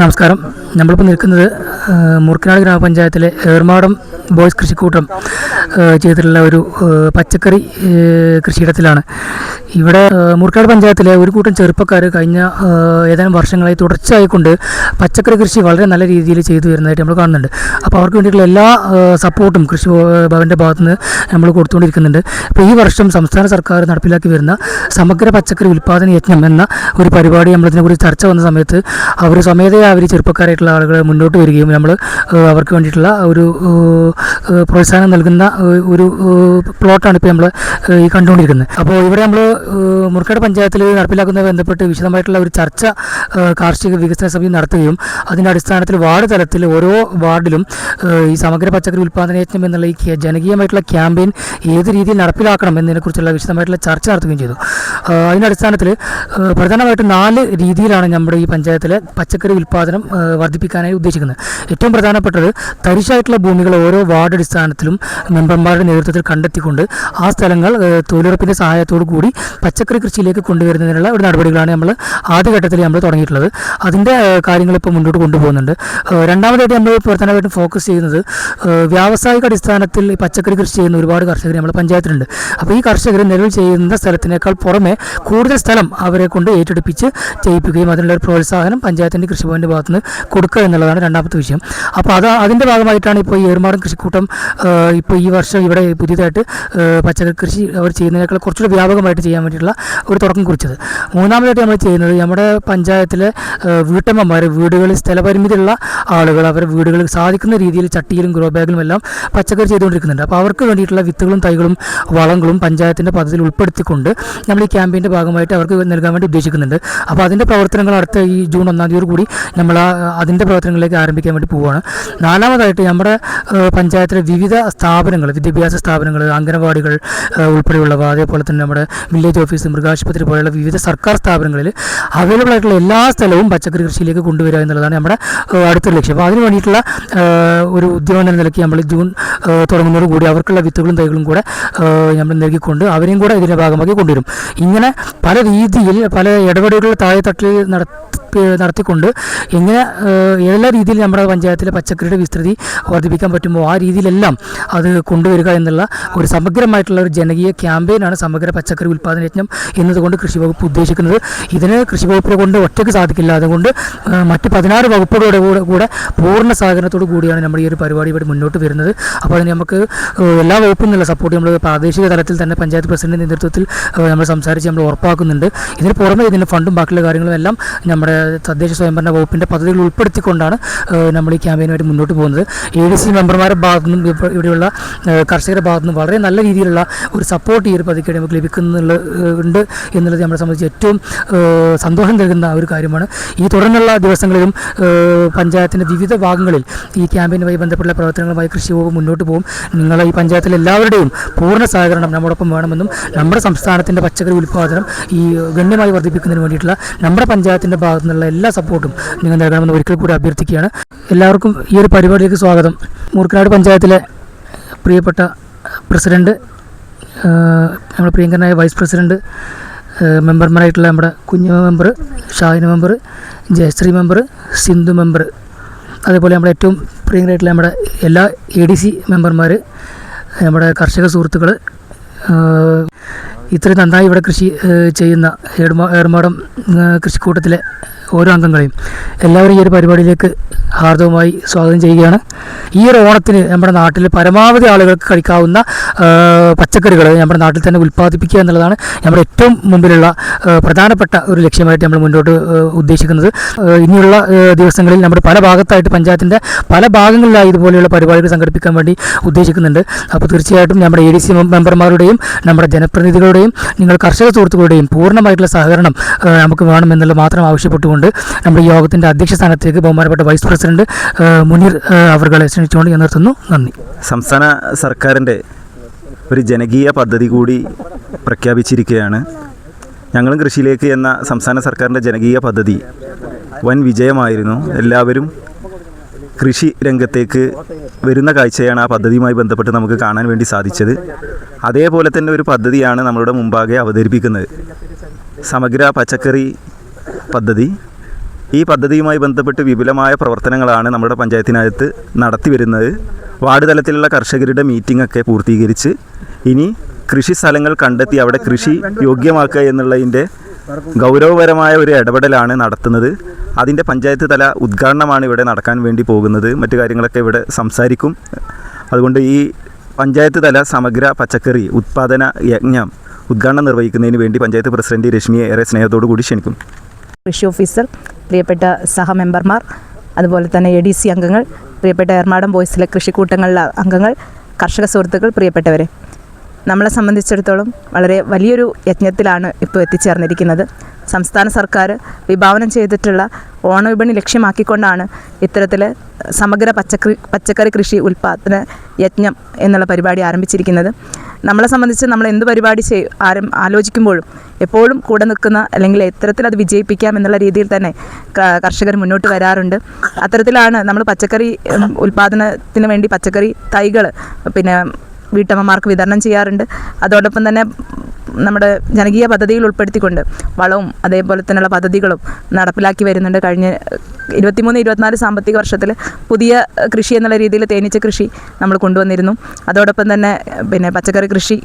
നമസ്കാരം. നമ്മളിപ്പോൾ നിൽക്കുന്നത് മുറുക്കനാട് ഗ്രാമപഞ്ചായത്തിലെ ഏർമാടം ബോയ്സ് കൃഷിക്കൂട്ടം ചെയ്തിട്ടുള്ള ഒരു പച്ചക്കറി കൃഷിയിടത്തിലാണ്. ഇവിടെ ആ, പഞ്ചായത്തിലെ ഒരു കൂട്ടം ചെറുപ്പക്കാർ കഴിഞ്ഞ ഏതാനും വർഷങ്ങളായി തുടർച്ചയായിക്കൊണ്ട് പച്ചക്കറി കൃഷി വളരെ നല്ല രീതിയിൽ ചെയ്തു വരുന്നതായിട്ട് നമ്മൾ കാണുന്നുണ്ട്. അപ്പോൾ അവർക്ക് വേണ്ടിയിട്ടുള്ള എല്ലാ സപ്പോർട്ടും കൃഷി ഭവ- ഭവന്റെ ഭാഗത്തു നിന്ന് നമ്മൾ കൊടുത്തുകൊണ്ടിരിക്കുന്നുണ്ട്. അപ്പോൾ ഈ വർഷം സംസ്ഥാന സർക്കാർ നടപ്പിലാക്കി വരുന്ന സമഗ്ര പച്ചക്കറി ഉൽപ്പാദന യജ്ഞം എന്ന ഒരു പരിപാടി നമ്മളിതിനെക്കുറിച്ച് ചർച്ച വന്ന സമയത്ത് അവർ സ്വമേധയാ അവർ ചെറുപ്പക്കാരായിട്ടുള്ള ആളുകൾ മുന്നോട്ട് വരികയും നമ്മൾ അവർക്ക് വേണ്ടിയിട്ടുള്ള ഒരു പ്രോത്സാഹനം നൽകുന്ന ഒരു പ്ലോട്ടാണ് ഇപ്പോൾ നമ്മൾ ഈ കണ്ടുകൊണ്ടിരിക്കുന്നത്. അപ്പോൾ ഇവിടെ നമ്മൾ മുർക്കാട് പഞ്ചായത്തിൽ നടപ്പിലാക്കുന്ന ബന്ധപ്പെട്ട് വിശദമായിട്ടുള്ള ഒരു ചർച്ച കാർഷിക വികസന സമിതി നടത്തുകയും അതിന്റെ അടിസ്ഥാനത്തിൽ വാർഡ് തലത്തിൽ ഓരോ വാർഡിലും ഈ സമഗ്ര പച്ചക്കറി ഉൽപ്പാദന യജ്ഞം എന്നുള്ള ഈ ക്യാ- ജനകീയമായിട്ടുള്ള ക്യാമ്പയിൻ ഏത് രീതിയിൽ നടപ്പിലാക്കണം എന്നതിനെക്കുറിച്ചുള്ള വിശദമായിട്ടുള്ള ചർച്ച നടത്തുകയും ചെയ്തു. അതിന്റെ അടിസ്ഥാനത്തിൽ പ്രധാനമായിട്ടും നാല് രീതിയിലാണ് നമ്മുടെ ഈ പഞ്ചായത്തിലെ പച്ചക്കറി ഉൽപ്പാദനം വർദ്ധിപ്പിക്കാനായി ഉദ്ദേശിക്കുന്നത്. ഏറ്റവും പ്രധാനപ്പെട്ടത് തരിശായിട്ടുള്ള ഭൂമികൾ ഓരോ വാർഡ് അടിസ്ഥാനത്തിലും മെമ്പർമാരുടെ നേതൃത്വത്തിൽ കണ്ടെത്തിക്കൊണ്ട് ആ സ്ഥലങ്ങൾ തൊഴിലുറപ്പിന്റെ സഹായത്തോടു കൂടി പച്ചക്കറി കൃഷിയിലേക്ക് കൊണ്ടുവരുന്നതിനുള്ള ഒരു നടപടികളാണ് നമ്മൾ ആദ്യഘട്ടത്തിൽ നമ്മൾ തുടങ്ങിയിട്ടുള്ളത്. അതിന്റെ കാര്യങ്ങൾ ഇപ്പോൾ മുന്നോട്ട് കൊണ്ടുപോകുന്നുണ്ട്. രണ്ടാമതായിട്ട് നമ്മൾ പ്രധാനമായിട്ടും ഫോക്കസ് ചെയ്യുന്നത് വ്യാവസായിക അടിസ്ഥാനത്തിൽ പച്ചക്കറി കൃഷി ചെയ്യുന്ന ഒരുപാട് കർഷകർ നമ്മൾ പഞ്ചായത്തിലുണ്ട്. അപ്പോൾ ഈ കർഷകർ നിലവിൽ ചെയ്യുന്ന സ്ഥലത്തിനേക്കാൾ പുറമെ കൂടുതൽ സ്ഥലം അവരെ കൊണ്ട് ഏറ്റെടുപ്പിച്ച് ചെയ്യിപ്പിക്കുകയും അതിനുള്ള ഒരു പ്രോത്സാഹനം പഞ്ചായത്തിന്റെ കൃഷിഭവന്റെ ഭാഗത്തുനിന്ന് കൊടുക്കുക എന്നുള്ളതാണ് രണ്ടാമത്തെ വിഷയം. അപ്പോൾ അത് അതിന്റെ ഭാഗമായിട്ടാണ് ഇപ്പോൾ ഈ ഏർമാടൻ കൃഷിക്കൂട്ടം ഇപ്പോൾ ഈ വർഷം ഇവിടെ പുതിയതായിട്ട് പച്ചക്കറി കൃഷി അവർ ചെയ്യുന്നതിനേക്കാൾ കുറച്ചുകൂടി വ്യാപകമായിട്ട് ചെയ്യാൻ വേണ്ടിയിട്ടുള്ള ഒരു തുടക്കം കുറിച്ചത്. മൂന്നാമതായിട്ട് നമ്മൾ ചെയ്യുന്നത് നമ്മുടെ പഞ്ചായത്തിലെ വീട്ടമ്മമാർ വീടുകളിൽ സ്ഥലപരിമിതിയുള്ള ആളുകൾ അവരുടെ വീടുകളിൽ സാധിക്കുന്ന രീതിയിൽ ചട്ടിയിലും ഗ്രോ ബാഗിലും എല്ലാം പച്ചക്കറി ചെയ്തുകൊണ്ടിരിക്കുന്നുണ്ട്. അപ്പോൾ അവർക്ക് വേണ്ടിയിട്ടുള്ള വിത്തുകളും തൈകളും വളങ്ങളും പഞ്ചായത്തിന്റെ പദ്ധതിയിൽ ഉൾപ്പെടുത്തിക്കൊണ്ട് നമ്മൾ ഈ ക്യാമ്പയിന്റെ ഭാഗമായിട്ട് അവർക്ക് നൽകാൻ വേണ്ടി ഉദ്ദേശിക്കുന്നുണ്ട്. അപ്പോൾ അതിന്റെ പ്രവർത്തനങ്ങൾ അടുത്ത ഈ ജൂൺ ഒന്നാം തീയതി കൂടി നമ്മൾ അതിന്റെ പ്രവർത്തനങ്ങളിലേക്ക് ആരംഭിക്കാൻ വേണ്ടി പോവുകയാണ്. നാലാമതായിട്ട് നമ്മുടെ പഞ്ചായത്തിലെ വിവിധ സ്ഥാപനങ്ങൾ വിദ്യാഭ്യാസ സ്ഥാപനങ്ങൾ അംഗനവാടികൾ ഉൾപ്പെടെയുള്ളവ അതേപോലെ തന്നെ നമ്മുടെ വില്ലേജ് ഓഫീസ് മൃഗാശുപത്രി പോലെയുള്ള വിവിധ സർക്കാർ സ്ഥാപനങ്ങളിൽ അവൈലബിൾ ആയിട്ടുള്ള എല്ലാ സ്ഥലവും പച്ചക്കറി കൃഷിയിലേക്ക് കൊണ്ടുവരിക എന്നുള്ളതാണ് നമ്മുടെ അടുത്ത അടുത്തൊരു ലക്ഷ്യം. അപ്പോൾ അതിന് വേണ്ടിയിട്ടുള്ള ഒരു ഉദ്യമം എന്ന നിലയ്ക്ക് നമ്മൾ ജൂൺ തുടങ്ങുന്നതോടു കൂടി അവർക്കുള്ള വിത്തുകളും തൈകളും കൂടെ നമ്മൾ നൽകിക്കൊണ്ട് അവരെയും കൂടെ ഇതിന്റെ ഭാഗമാക്കി കൊണ്ടുവരും. ഇങ്ങനെ പല രീതിയിൽ പല ഇടപെടലുകൾ താഴെത്തട്ടിൽ നടത്തി നടത്തിക്കൊണ്ട് എങ്ങനെ എല്ലാ രീതിയിൽ നമ്മുടെ പഞ്ചായത്തിലെ പച്ചക്കറിയുടെ വിസ്തൃതി വർദ്ധിപ്പിക്കാൻ പറ്റുമോ? ആ രീതിയിലെല്ലാം അത് കൊണ്ടുവരിക എന്നുള്ള ഒരു സമഗ്രമായിട്ടുള്ള ഒരു ജനകീയ ക്യാമ്പയിനാണ് സമഗ്ര പച്ചക്കറി ഉൽപ്പാദന യജ്ഞം എന്നതുകൊണ്ട് കൃഷി വകുപ്പ് ഉദ്ദേശിക്കുന്നത്. ഇതിന് കൃഷി വകുപ്പിനെ കൊണ്ട് ഒറ്റയ്ക്ക് സാധിക്കില്ല. അതുകൊണ്ട് മറ്റ് പതിനാറ് വകുപ്പുകളുടെ കൂടെ കൂടെ പൂർണ സഹകരണത്തോടു കൂടിയാണ് നമ്മുടെ ഈ ഒരു പരിപാടി ഇവിടെ മുന്നോട്ട് വരുന്നത്. അപ്പോൾ അതിന് നമുക്ക് എല്ലാ വകുപ്പിൽ നിന്നുള്ള സപ്പോർട്ട് നമ്മൾ പ്രാദേശിക തലത്തിൽ തന്നെ പഞ്ചായത്ത് പ്രസിഡന്റ് നേതൃത്വത്തിൽ നമ്മൾ സംസാരിച്ച് നമ്മൾ ഉറപ്പാക്കുന്നുണ്ട്. ഇതിന് പുറമെ ഇതിന്റെ ഫണ്ടും ബാക്കിയുള്ള കാര്യങ്ങളും എല്ലാം നമ്മുടെ തദ്ദേശ സ്വയംഭരണ വകുപ്പിന്റെ പദ്ധതികൾ ഉൾപ്പെടുത്തിക്കൊണ്ടാണ് നമ്മൾ ഈ ക്യാമ്പയിനുമായിട്ട് മുന്നോട്ട് പോകുന്നത്. എ ഡി സി മെമ്പർമാരുടെ ഭാഗത്തു നിന്നും ഇവിടെയുള്ള കർഷകരുടെ ഭാഗത്തു നിന്നും വളരെ നല്ല രീതിയിലുള്ള ഒരു സപ്പോർട്ട് ഈ ഒരു പദ്ധതിക്ക് നമുക്ക് ലഭിക്കുന്നുള്ള ഉണ്ട് എന്നുള്ളത് നമ്മളെ സംബന്ധിച്ച് ഏറ്റവും സന്തോഷം നൽകുന്ന ഒരു കാര്യമാണ്. ഈ തുടർന്നുള്ള ദിവസങ്ങളിലും പഞ്ചായത്തിന്റെ വിവിധ ഭാഗങ്ങളിൽ ഈ ക്യാമ്പയിനുമായി ബന്ധപ്പെട്ട പ്രവർത്തനങ്ങളുമായി കൃഷി വകുപ്പ് മുന്നോട്ട് പോകും. നിങ്ങൾ ഈ പഞ്ചായത്തിലെ എല്ലാവരുടെയും പൂർണ സഹകരണം നമ്മോടൊപ്പം വേണമെന്നും നമ്മുടെ സംസ്ഥാനത്തിന്റെ പച്ചക്കറി ഉൽപ്പാദനം ഈ ഗണ്യമായി വർദ്ധിപ്പിക്കുന്നതിന് വേണ്ടിയിട്ടുള്ള നമ്മുടെ പഞ്ചായത്തിന്റെ ഭാഗത്തു നിന്നുള്ള എല്ലാ സപ്പോർട്ടും നിങ്ങൾ നൽകണമെന്ന് ഒരിക്കൽ കൂടി അഭ്യർത്ഥിക്കുകയാണ്. എല്ലാവർക്കും ഈ ഒരു പരിപാടിയിലേക്ക് സ്വാഗതം. മൂർക്കനാട് പഞ്ചായത്തിലെ പ്രിയപ്പെട്ട പ്രസിഡന്റ് നമ്മുടെ പ്രിയങ്കരനായ വൈസ് പ്രസിഡന്റ് മെമ്പർമാരായിട്ടുള്ള നമ്മുടെ കുഞ്ഞു member Shahina member Jayasree member Sindhu member അതേപോലെ നമ്മുടെ ഏറ്റവും പ്രിയങ്കരായിട്ടുള്ള നമ്മുടെ എല്ലാ എ ഡി സി മെമ്പർമാർ നമ്മുടെ കർഷക സുഹൃത്തുക്കൾ ഇത്രയും നന്നായി ഇവിടെ കൃഷി ചെയ്യുന്ന ഏർമാ ഏർമാടം കൃഷിക്കൂട്ടത്തിലെ ഓരോ അംഗങ്ങളെയും എല്ലാവരും ഈ ഒരു പരിപാടിയിലേക്ക് ഹാർദവുമായി സ്വാഗതം ചെയ്യുകയാണ്. ഈ ഒരു ഓണത്തിന് നമ്മുടെ നാട്ടിൽ പരമാവധി ആളുകൾക്ക് കഴിക്കാവുന്ന പച്ചക്കറികൾ നമ്മുടെ നാട്ടിൽ തന്നെ ഉൽപ്പാദിപ്പിക്കുക എന്നുള്ളതാണ് നമ്മുടെ ഏറ്റവും മുമ്പിലുള്ള പ്രധാനപ്പെട്ട ഒരു ലക്ഷ്യമായിട്ട് നമ്മൾ മുന്നോട്ട് ഉദ്ദേശിക്കുന്നത്. ഇനിയുള്ള ദിവസങ്ങളിൽ നമ്മുടെ പല ഭാഗത്തായിട്ട് പഞ്ചായത്തിന്റെ പല ഭാഗങ്ങളിലായി ഇതുപോലെയുള്ള പരിപാടികൾ സംഘടിപ്പിക്കാൻ വേണ്ടി ഉദ്ദേശിക്കുന്നുണ്ട്. അപ്പോൾ തീർച്ചയായിട്ടും നമ്മുടെ എ ഡി സി മെമ്പർമാരുടെയും നമ്മുടെ ജനപ്രതിനിധികളുടെയും നിങ്ങൾ കർഷക സുഹൃത്തുക്കളുടെയും പൂർണമായിട്ടുള്ള സഹകരണം നമുക്ക് വേണമെന്നുള്ളത് മാത്രം ആവശ്യപ്പെട്ടുകൊണ്ട് നമ്മുടെ യോഗത്തിന്റെ അധ്യക്ഷ സ്ഥാനത്തേക്ക് ബഹുമാനപ്പെട്ട വൈസ് പ്രസിഡന്റ് മുനീർ അവർകളെ ക്ഷണിച്ചുകൊണ്ട് ഞാൻ നിർത്തുന്നു. നന്ദി. സംസ്ഥാന സർക്കാരിന്റെ ഒരു ജനകീയ പദ്ധതി കൂടി പ്രഖ്യാപിച്ചിരിക്കുകയാണ്. ഞങ്ങളും കൃഷിയിലേക്ക് എന്ന സംസ്ഥാന സർക്കാരിന്റെ ജനകീയ പദ്ധതി വൻ വിജയമായിരുന്നു. എല്ലാവരും കൃഷി രംഗത്തേക്ക് വരുന്ന കാഴ്ചയാണ് ആ പദ്ധതിയുമായി ബന്ധപ്പെട്ട് നമുക്ക് കാണാൻ വേണ്ടി സാധിച്ചത്. അതേപോലെ തന്നെ ഒരു പദ്ധതിയാണ് നമ്മളുടെ മുമ്പാകെ അവതരിപ്പിക്കുന്നത്. സമഗ്ര പച്ചക്കറി പദ്ധതി. ഈ പദ്ധതിയുമായി ബന്ധപ്പെട്ട് വിപുലമായ പ്രവർത്തനങ്ങളാണ് നമ്മുടെ പഞ്ചായത്തിനകത്ത് നടത്തി വരുന്നത്. വാർഡ് തലത്തിലുള്ള കർഷകരുടെ മീറ്റിംഗ് ഒക്കെ പൂർത്തീകരിച്ച് ഇനി കൃഷി സ്ഥലങ്ങൾ കണ്ടെത്തി അവിടെ കൃഷി യോഗ്യമാക്കുക എന്നുള്ളതിന്റെ ഗൗരവപരമായ ഒരു ഇടപെടലാണ് നടത്തുന്നത്. അതിന്റെ പഞ്ചായത്ത് തല ഉദ്ഘാടനമാണ് ഇവിടെ നടക്കാൻ വേണ്ടി പോകുന്നത്. മറ്റു കാര്യങ്ങളൊക്കെ ഇവിടെ സംസാരിക്കും. അതുകൊണ്ട് ഈ പഞ്ചായത്ത് തല സമഗ്ര പച്ചക്കറി ഉത്പാദന യജ്ഞം ഉദ്ഘാടനം നിർവഹിക്കുന്നതിന് വേണ്ടി പഞ്ചായത്ത് പ്രസിഡന്റ് രശ്മിയെ ഏറെ സ്നേഹത്തോടു കൂടി ക്ഷണിക്കും. കൃഷി ഓഫീസർ പ്രിയപ്പെട്ട സഹമെമ്പർമാർ അതുപോലെ തന്നെ എ ഡി സി അംഗങ്ങൾ പ്രിയപ്പെട്ട എർമാടം ബോയ്സിലെ കൃഷിക്കൂട്ടങ്ങളിലെ അംഗങ്ങൾ കർഷക സുഹൃത്തുക്കൾ പ്രിയപ്പെട്ടവരെ. നമ്മളെ സംബന്ധിച്ചിടത്തോളം വളരെ വലിയൊരു യജ്ഞത്തിലാണ് ഇപ്പോൾ എത്തിച്ചേർന്നിരിക്കുന്നത്. സംസ്ഥാന സർക്കാർ വിഭാവനം ചെയ്തിട്ടുള്ള ഓണവിപണി ലക്ഷ്യമാക്കിക്കൊണ്ടാണ് ഇത്തരത്തിൽ സമഗ്ര പച്ചക്കറി പച്ചക്കറി കൃഷി ഉൽപ്പാദന യജ്ഞം എന്നുള്ള പരിപാടി ആരംഭിച്ചിരിക്കുന്നത്. നമ്മളെ സംബന്ധിച്ച് നമ്മൾ എന്ത് പരിപാടി ചെയ് ആരം ആലോചിക്കുമ്പോഴും എപ്പോഴും കൂടെ നിൽക്കുന്ന അല്ലെങ്കിൽ ഇത്തരത്തിൽ അത് വിജയിപ്പിക്കാം എന്നുള്ള രീതിയിൽ തന്നെ കർഷകർ മുന്നോട്ട് വരാറുണ്ട്. അത്തരത്തിലാണ് നമ്മൾ പച്ചക്കറി ഉൽപ്പാദനത്തിന് വേണ്ടി പച്ചക്കറി തൈകൾ പിന്നെ വീട്ടമ്മമാർക്ക് വിതരണം ചെയ്യാറുണ്ട്. അതോടൊപ്പം തന്നെ നമ്മുടെ ജനകീയ പദ്ധതിയിൽ ഉൾപ്പെടുത്തിക്കൊണ്ട് വളവും അതേപോലെ തന്നെയുള്ള പദ്ധതികളും നടപ്പിലാക്കി വരുന്നുണ്ട്. കഴിഞ്ഞ ഇരുപത്തിമൂന്ന് ഇരുപത്തിനാല് സാമ്പത്തിക വർഷത്തിൽ പുതിയ കൃഷി എന്നുള്ള രീതിയിൽ തേനീച്ച കൃഷി നമ്മൾ കൊണ്ടുവന്നിരുന്നു. അതോടൊപ്പം തന്നെ പിന്നെ പച്ചക്കറി കൃഷി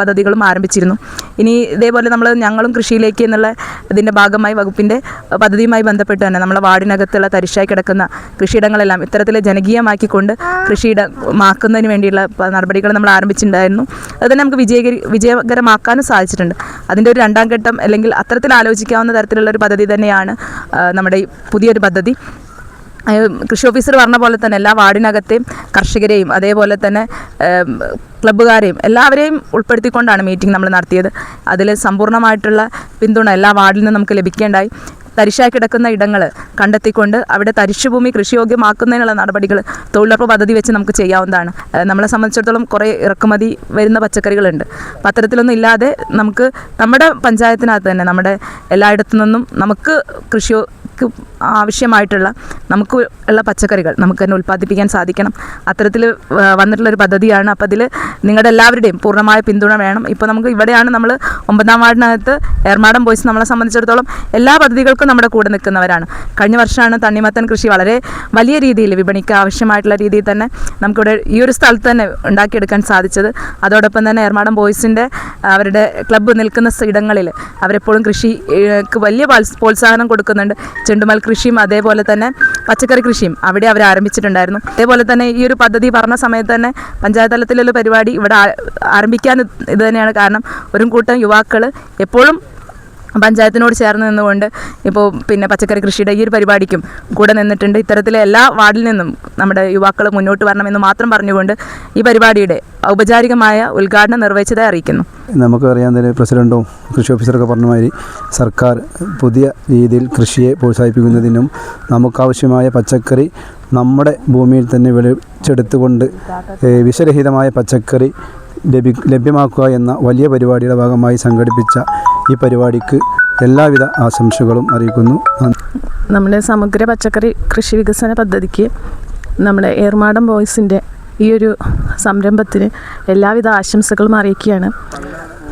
പദ്ധതികളും ആരംഭിച്ചിരുന്നു. ഇനി ഇതേപോലെ നമ്മൾ ഞങ്ങളും കൃഷിയിലേക്ക് എന്നുള്ള ഇതിന്റെ ഭാഗമായി വകുപ്പിന്റെ പദ്ധതിയുമായി ബന്ധപ്പെട്ട് തന്നെ നമ്മളെ വാർഡിനകത്തുള്ള തരിശായി കിടക്കുന്ന കൃഷിയിടങ്ങളെല്ലാം ഇത്തരത്തിൽ ജനകീയമാക്കിക്കൊണ്ട് കൃഷിയിടമാക്കുന്നതിന് വേണ്ടിയുള്ള നടപടികൾ നമ്മൾ ആരംഭിച്ചിട്ടുണ്ടായിരുന്നു. അത് തന്നെ നമുക്ക് വിജയകരി വിജയകരമാക്കാനും സാധിച്ചിട്ടുണ്ട്. അതിന്റെ ഒരു രണ്ടാം ഘട്ടം അല്ലെങ്കിൽ അത്തരത്തിൽ ആലോചിക്കാവുന്ന തരത്തിലുള്ള ഒരു പദ്ധതി തന്നെയാണ് നമ്മുടെ പുതിയൊരു പദ്ധതി. കൃഷി ഓഫീസർ പറഞ്ഞ പോലെ തന്നെ എല്ലാ വാർഡിനകത്തെയും കർഷകരെയും അതേപോലെ തന്നെ ക്ലബ്ബുകാരെയും എല്ലാവരെയും ഉൾപ്പെടുത്തിക്കൊണ്ടാണ് മീറ്റിംഗ് നമ്മൾ നടത്തിയത്. അതിൽ സമ്പൂർണമായിട്ടുള്ള പിന്തുണ എല്ലാ വാർഡിൽ നിന്നും നമുക്ക് ലഭിക്കേണ്ടായി. തരിശായി കിടക്കുന്ന ഇടങ്ങൾ കണ്ടെത്തിക്കൊണ്ട് അവിടെ തരിശുഭൂമി കൃഷിയോഗ്യമാക്കുന്നതിനുള്ള നടപടികൾ തൊഴിലുറപ്പ് പദ്ധതി വെച്ച് നമുക്ക് ചെയ്യാവുന്നതാണ്. നമ്മളെ സംബന്ധിച്ചിടത്തോളം കുറേ ഇറക്കുമതി വരുന്ന പച്ചക്കറികളുണ്ട്. അപ്പം അത്തരത്തിലൊന്നും ഇല്ലാതെ നമുക്ക് നമ്മുടെ പഞ്ചായത്തിനകത്ത് തന്നെ നമ്മുടെ എല്ലായിടത്തു നിന്നും നമുക്ക് കൃഷിയോ ക്ക് ആവശ്യമായിട്ടുള്ള നമുക്ക് ഉള്ള പച്ചക്കറികൾ നമുക്ക് തന്നെ ഉൽപ്പാദിപ്പിക്കാൻ സാധിക്കണം. അത്തരത്തിൽ വന്നിട്ടുള്ള ഒരു പദ്ധതിയാണ്. അപ്പോൾ അതിൽ നിങ്ങളുടെ എല്ലാവരുടെയും പൂർണമായ പിന്തുണ വേണം. ഇപ്പോൾ നമുക്ക് ഇവിടെയാണ് നമ്മൾ ഒമ്പതാം വാർഡിനകത്ത് എറണാകുളം ബോയ്സ് നമ്മളെ സംബന്ധിച്ചിടത്തോളം എല്ലാ പദ്ധതികൾക്കും നമ്മുടെ കൂടെ നിൽക്കുന്നവരാണ്. കഴിഞ്ഞ വർഷമാണ് തണ്ണിമത്തൻ കൃഷി വളരെ വലിയ രീതിയിൽ വിപണിക്ക് ആവശ്യമായിട്ടുള്ള രീതിയിൽ തന്നെ നമുക്കിവിടെ ഈ ഒരു സ്ഥലത്ത് തന്നെ ഉണ്ടാക്കിയെടുക്കാൻ സാധിച്ചത്. അതോടൊപ്പം തന്നെ എറണാകുളം ബോയ്സിന്റെ അവരുടെ ക്ലബ്ബ് നിൽക്കുന്ന ഇടങ്ങളിൽ അവരെപ്പോഴും കൃഷിക്ക് വലിയ പ്രോത്സ- പ്രോത്സാഹനം കൊടുക്കുന്നുണ്ട്. ചെണ്ടുമൽ കൃഷിയും അതേപോലെ തന്നെ പച്ചക്കറി കൃഷിയും അവിടെ അവർ ആരംഭിച്ചിട്ടുണ്ടായിരുന്നു. അതേപോലെ തന്നെ ഈ ഒരു പദ്ധതി പറഞ്ഞ സമയത്ത് തന്നെ പഞ്ചായത്ത് തലത്തിലുള്ള പരിപാടി ഇവിടെ ആരംഭിക്കാൻ ഇത് തന്നെയാണ് കാരണം ഒരു കൂട്ടം യുവാക്കൾ എപ്പോഴും പഞ്ചായത്തിനോട് ചേർന്ന് നിന്നുകൊണ്ട് ഇപ്പോൾ പിന്നെ പച്ചക്കറി കൃഷിയുടെ ഈ ഒരു പരിപാടിക്കും കൂടെ നിന്നിട്ടുണ്ട്. ഇത്തരത്തിലെ എല്ലാ വാർഡിൽ നിന്നും നമ്മുടെ യുവാക്കൾ മുന്നോട്ട് വരണമെന്ന് മാത്രം പറഞ്ഞുകൊണ്ട് ഈ പരിപാടിയുടെ ഔപചാരികമായ ഉദ്ഘാടനം നിർവഹിച്ചതായി അറിയിക്കുന്നു. നമുക്കറിയാം തന്നെ പ്രസിഡന്റും കൃഷി ഓഫീസറൊക്കെ പറഞ്ഞ മാതിരി സർക്കാർ പുതിയ രീതിയിൽ കൃഷിയെ പ്രോത്സാഹിപ്പിക്കുന്നതിനും നമുക്കാവശ്യമായ പച്ചക്കറി നമ്മുടെ ഭൂമിയിൽ തന്നെ വിളിച്ചെടുത്തുകൊണ്ട് വിഷരഹിതമായ പച്ചക്കറി ലഭ്യമാക്കുക എന്ന വലിയ പരിപാടിയുടെ ഭാഗമായി സംഘടിപ്പിച്ച ഈ പരിപാടിക്ക് എല്ലാവിധ ആശംസകളും അറിയിക്കുന്നു. നമ്മുടെ സമഗ്ര പച്ചക്കറി കൃഷി വികസന പദ്ധതിക്ക് നമ്മുടെ ഏർമാടം ബോയ്സിന്റെ ഈ ഒരു സംരംഭത്തിന് എല്ലാവിധ ആശംസകളും അറിയിക്കുകയാണ്.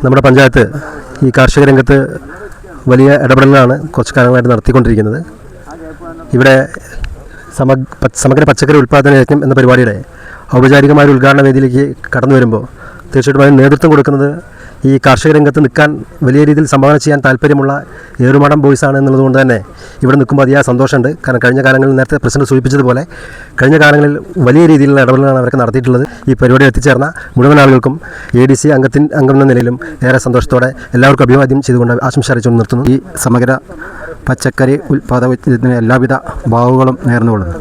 നമ്മുടെ പഞ്ചായത്ത് ഈ കാർഷിക രംഗത്ത് വലിയ ഇടപെടലാണ് കുറച്ച് കാലങ്ങളായിട്ട് നടത്തിക്കൊണ്ടിരിക്കുന്നത്. ഇവിടെ സമ സമഗ്ര പച്ചക്കറി ഉൽപ്പാദന യജ്ഞം എന്ന പരിപാടിയുടെ ഔപചാരികമായ ഒരു ഉദ്ഘാടന വേദിയിലേക്ക് കടന്നു വരുമ്പോൾ തീർച്ചയായിട്ടും അതിന് നേതൃത്വം കൊടുക്കുന്നത് ഈ കാർഷിക രംഗത്ത് നിൽക്കാൻ വലിയ രീതിയിൽ സംഭാവന ചെയ്യാൻ താല്പര്യമുള്ള ഏറുമാടം ബോയ്സ് ആണ് എന്നുള്ളതുകൊണ്ട് തന്നെ ഇവിടെ നിൽക്കുമ്പോൾ അതിയായ സന്തോഷമുണ്ട്. കാരണം കഴിഞ്ഞ കാലങ്ങളിൽ നേരത്തെ പ്രസിഡന്റ് സൂചിപ്പിച്ചതുപോലെ കഴിഞ്ഞ കാലങ്ങളിൽ വലിയ രീതിയിലുള്ള ഇടപെടലാണ് അവർക്ക് നടത്തിയിട്ടുള്ളത്. ഈ പരിപാടി എത്തിച്ചേർന്ന മുഴുവൻ ആളുകൾക്കും എ ഡി സി അംഗത്തിൻ അംഗം എന്ന നിലയിലും ഏറെ സന്തോഷത്തോടെ എല്ലാവർക്കും അഭിവാദ്യം ചെയ്തുകൊണ്ട് ആശംസ അറിയിച്ചുകൊണ്ട് നിർത്തുന്നു. ഈ സമഗ്ര പച്ചക്കറി ഉൽപ്പാദനത്തിന് എല്ലാവിധ ഭാവുകളും നേർന്നുകൊള്ളുന്നു.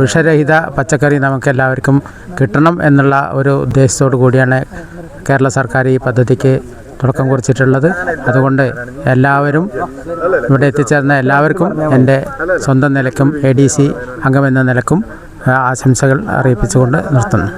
വിഷരഹിത പച്ചക്കറി നമുക്ക് എല്ലാവർക്കും കിട്ടണം എന്നുള്ള ഒരു ഉദ്ദേശത്തോടു കൂടിയാണ് കേരള സർക്കാർ ഈ പദ്ധതിക്ക് തുടക്കം കുറിച്ചിട്ടുള്ളത്. അതുകൊണ്ട് എല്ലാവരും ഇവിടെ എത്തിച്ചേർന്ന എല്ലാവർക്കും എന്റെ സ്വന്തം നിലക്കും എ ഡി സി അംഗമെന്ന നിലക്കും ആശംസകൾ അറിയിപ്പിച്ചുകൊണ്ട് നിർത്തുന്നു.